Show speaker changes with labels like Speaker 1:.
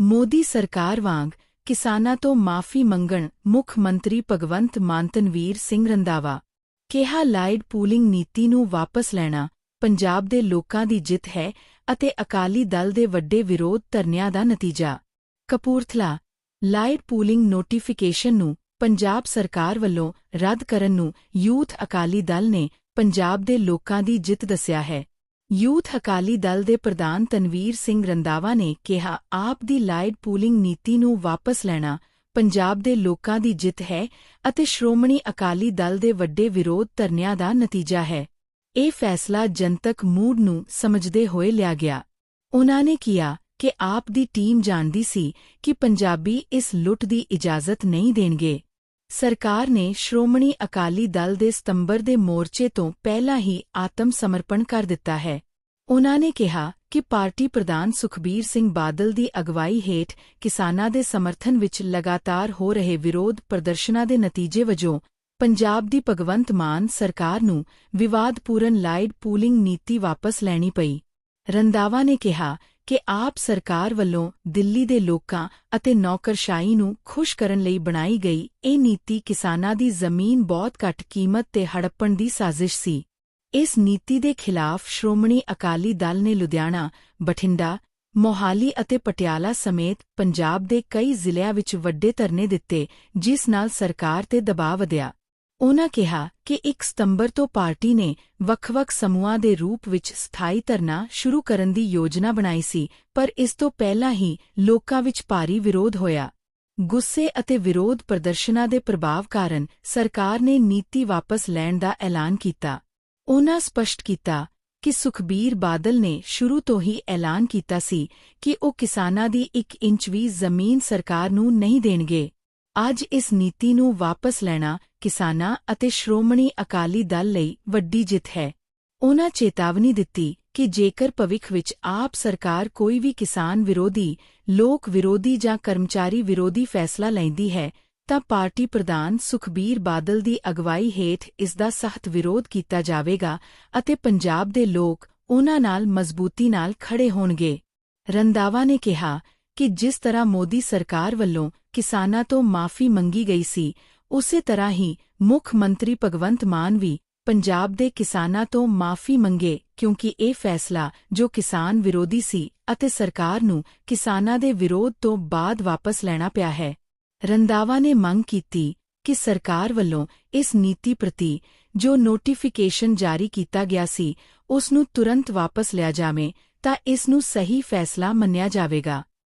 Speaker 1: ਮੋਦੀ ਸਰਕਾਰ ਵਾਂਗ ਕਿਸਾਨਾਂ ਤੋਂ ਮਾਫੀ ਮੰਗਣ ਮੁੱਖ ਮੰਤਰੀ ਭਗਵੰਤ ਮਾਨ ਤਨਵੀਰ ਸਿੰਘ ਰੰਦਾਵਾ ਕਿਹਾ ਲਾਈਡ ਪੂਲਿੰਗ ਨੀਤੀ ਨੂੰ ਵਾਪਸ ਲੈਣਾ ਪੰਜਾਬ ਦੇ ਲੋਕਾਂ ਦੀ ਜਿੱਤ ਹੈ ਅਤੇ ਅਕਾਲੀ ਦਲ ਦੇ ਵੱਡੇ ਵਿਰੋਧ ਧਰਨਿਆਂ ਦਾ ਨਤੀਜਾ। ਕਪੂਰਥਲਾ, ਲਾਈਟ ਪੂਲਿੰਗ ਨੋਟੀਫਿਕੇਸ਼ਨ ਨੂੰ ਪੰਜਾਬ ਸਰਕਾਰ ਵੱਲੋਂ ਰੱਦ ਕਰਨ ਨੂੰ ਯੂਥ ਅਕਾਲੀ ਦਲ ਨੇ ਪੰਜਾਬ ਦੇ ਲੋਕਾਂ ਦੀ ਜਿੱਤ ਦੱਸਿਆ ਹੈ। ਯੂਥ ਅਕਾਲੀ ਦਲ ਦੇ ਪ੍ਰਧਾਨ ਤਨਵੀਰ ਸਿੰਘ ਰੰਦਾਵਾ ਨੇ ਕਿਹਾ, ਆਪ ਦੀ ਲਾਈਟ ਪੂਲਿੰਗ ਨੀਤੀ ਨੂੰ ਵਾਪਸ ਲੈਣਾ ਪੰਜਾਬ ਦੇ ਲੋਕਾਂ ਦੀ ਜਿੱਤ ਹੈ ਅਤੇ ਸ਼੍ਰੋਮਣੀ ਅਕਾਲੀ ਦਲ ਦੇ ਵੱਡੇ ਵਿਰੋਧ ਧਰਨਿਆਂ ਦਾ ਨਤੀਜਾ ਹੈ। ਇਹ ਫੈਸਲਾ ਜਨਤਕ ਮੂਡ ਨੂੰ ਸਮਝਦੇ ਹੋਏ ਲਿਆ ਗਿਆ। ਉਨ੍ਹਾਂ ਨੇ ਕਿਹਾ ਕਿ ਆਪ ਦੀ ਟੀਮ ਜਾਣਦੀ ਸੀ ਕਿ ਪੰਜਾਬੀ ਇਸ ਲੁੱਟ ਦੀ ਇਜਾਜ਼ਤ ਨਹੀਂ ਦੇਣਗੇ। ਸਰਕਾਰ ਨੇ ਸ਼੍ਰੋਮਣੀ ਅਕਾਲੀ ਦਲ ਦੇ ਸਤੰਬਰ ਦੇ ਮੋਰਚੇ ਤੋਂ ਪਹਿਲਾਂ ਹੀ ਆਤਮ ਸਮਰਪਣ ਕਰ ਦਿੱਤਾ ਹੈ। ਉਨ੍ਹਾਂ ਨੇ ਕਿਹਾ ਕਿ ਪਾਰਟੀ ਪ੍ਰਧਾਨ ਸੁਖਬੀਰ ਸਿੰਘ ਬਾਦਲ ਦੀ ਅਗਵਾਈ ਹੇਠ ਕਿਸਾਨਾਂ ਦੇ ਸਮਰਥਨ ਵਿੱਚ ਲਗਾਤਾਰ ਹੋ ਰਹੇ ਵਿਰੋਧ ਪ੍ਰਦਰਸ਼ਨਾਂ ਦੇ ਨਤੀਜੇ ਵਜੋਂ ਪੰਜਾਬ ਦੀ ਭਗਵੰਤ ਮਾਨ ਸਰਕਾਰ ਨੂੰ ਵਿਵਾਦਪੂਰਨ ਲਾਈਡ ਪੂਲਿੰਗ ਨੀਤੀ ਵਾਪਸ ਲੈਣੀ ਪਈ। ਰੰਦਾਵਾ ਨੇ ਕਿਹਾ ਕਿ ਆਪ ਸਰਕਾਰ ਵੱਲੋਂ ਦਿੱਲੀ ਦੇ ਲੋਕਾਂ ਅਤੇ ਨੌਕਰਸ਼ਾਹੀ ਨੂੰ ਖੁਸ਼ ਕਰਨ ਲਈ ਬਣਾਈ ਗਈ ਇਹ ਨੀਤੀ ਕਿਸਾਨਾਂ ਦੀ ਜ਼ਮੀਨ ਬਹੁਤ ਘੱਟ ਕੀਮਤ ਤੇ ਹੜੱਪਣ ਦੀ ਸਾਜ਼ਿਸ਼ ਸੀ। ਇਸ ਨੀਤੀ ਦੇ ਖਿਲਾਫ ਸ਼੍ਰੋਮਣੀ ਅਕਾਲੀ ਦਲ ਨੇ ਲੁਧਿਆਣਾ, ਬਠਿੰਡਾ, ਮੋਹਾਲੀ ਅਤੇ ਪਟਿਆਲਾ ਸਮੇਤ ਪੰਜਾਬ ਦੇ ਕਈ ਜ਼ਿਲ੍ਹਿਆਂ ਵਿੱਚ ਵੱਡੇ ਧਰਨੇ ਦਿੱਤੇ, ਜਿਸ ਨਾਲ ਸਰਕਾਰ ਤੇ ਦਬਾਅ ਵਧਿਆ। ਉਨ੍ਹਾਂ ਕਿਹਾ ਕਿ 1 ਸਤੰਬਰ ਤੋਂ ਪਾਰਟੀ ਨੇ ਵੱਖ-ਵੱਖ ਸਮੂਹਾਂ ਦੇ ਰੂਪ ਵਿੱਚ ਸਥਾਈ ਧਰਨਾ ਸ਼ੁਰੂ ਕਰਨ ਦੀ ਯੋਜਨਾ ਬਣਾਈ ਸੀ, ਪਰ ਇਸ ਤੋਂ ਪਹਿਲਾਂ ਹੀ ਲੋਕਾਂ ਵਿੱਚ ਭਾਰੀ ਵਿਰੋਧ ਹੋਇਆ। ਗੁੱਸੇ ਅਤੇ ਵਿਰੋਧ ਪ੍ਰਦਰਸ਼ਨਾਂ ਦੇ ਪ੍ਰਭਾਵ ਕਾਰਨ ਸਰਕਾਰ ਨੇ ਨੀਤੀ ਵਾਪਸ ਲੈਣ ਦਾ ਐਲਾਨ ਕੀਤਾ। ਉਨ੍ਹਾਂ ਸਪਸ਼ਟ ਕੀਤਾ ਕਿ ਸੁਖਬੀਰ ਬਾਦਲ ਨੇ ਸ਼ੁਰੂ ਤੋਂ ਹੀ ਐਲਾਨ ਕੀਤਾ ਸੀ ਕਿ ਉਹ ਕਿਸਾਨਾਂ ਦੀ 1 ਇੰਚ ਵੀ ਜ਼ਮੀਨ ਸਰਕਾਰ ਨੂੰ ਨਹੀਂ ਦੇਣਗੇ। ਅੱਜ ਇਸ ਨੀਤੀ ਨੂੰ ਵਾਪਸ ਲੈਣਾ ਕਿਸਾਨਾਂ ਅਤੇ ਸ਼੍ਰੋਮਣੀ ਅਕਾਲੀ ਦਲ ਲਈ ਵੱਡੀ ਜਿੱਤ ਹੈ। ਉਨ੍ਹਾਂ ਚੇਤਾਵਨੀ ਦਿੱਤੀ ਕਿ ਜੇਕਰ ਭਵਿੱਖ ਵਿੱਚ ਆਪ ਸਰਕਾਰ ਕੋਈ ਵੀ ਕਿਸਾਨ ਵਿਰੋਧੀ, ਲੋਕ ਵਿਰੋਧੀ ਜਾਂ ਕਰਮਚਾਰੀ ਵਿਰੋਧੀ ਫੈਸਲਾ ਲੈਂਦੀ ਹੈ, ਤਾਂ ਪਾਰਟੀ ਪ੍ਰਧਾਨ ਸੁਖਬੀਰ ਬਾਦਲ ਦੀ ਅਗਵਾਈ ਹੇਠ ਇਸ ਦਾ ਸਖਤ ਵਿਰੋਧ ਕੀਤਾ ਜਾਵੇਗਾ ਅਤੇ ਪੰਜਾਬ ਦੇ ਲੋਕ ਉਨ੍ਹਾਂ ਨਾਲ ਮਜ਼ਬੂਤੀ ਨਾਲ ਖੜੇ ਹੋਣਗੇ। ਰੰਦਾਵਾ ਨੇ ਕਿਹਾ ਕਿ ਜਿਸ ਤਰ੍ਹਾਂ ਮੋਦੀ ਸਰਕਾਰ ਵੱਲੋਂ ਕਿਸਾਨਾਂ ਤੋਂ ਮਾਫੀ ਮੰਗੀ ਗਈ ਸੀ, ਉਸੇ ਤਰ੍ਹਾਂ ਹੀ ਮੁੱਖ ਮੰਤਰੀ ਭਗਵੰਤ ਮਾਨ ਵੀ ਪੰਜਾਬ ਦੇ ਕਿਸਾਨਾਂ ਤੋਂ ਮਾਫੀ ਮੰਗੇ ਕਿਉਂਕਿ ਇਹ ਫੈਸਲਾ ਜੋ ਕਿਸਾਨ ਵਿਰੋਧੀ ਸੀ ਅਤੇ ਸਰਕਾਰ ਨੂੰ ਕਿਸਾਨਾਂ ਦੇ ਵਿਰੋਧ ਤੋਂ ਬਾਅਦ ਵਾਪਸ ਲੈਣਾ ਪਿਆ ਹੈ। ਰੰਦਾਵਾ ਨੇ ਮੰਗ ਕੀਤੀ ਕਿ ਸਰਕਾਰ ਵੱਲੋਂ ਇਸ ਨੀਤੀ ਪ੍ਰਤੀ ਜੋ ਨੋਟੀਫਿਕੇਸ਼ਨ ਜਾਰੀ ਕੀਤਾ ਗਿਆ ਸੀ, ਉਸ ਨੂੰ ਤੁਰੰਤ ਵਾਪਸ ਲਿਆ ਜਾਵੇ ਤਾਂ ਇਸ ਨੂੰ ਸਹੀ ਫੈਸਲਾ ਮੰਨਿਆ ਜਾਵੇਗਾ।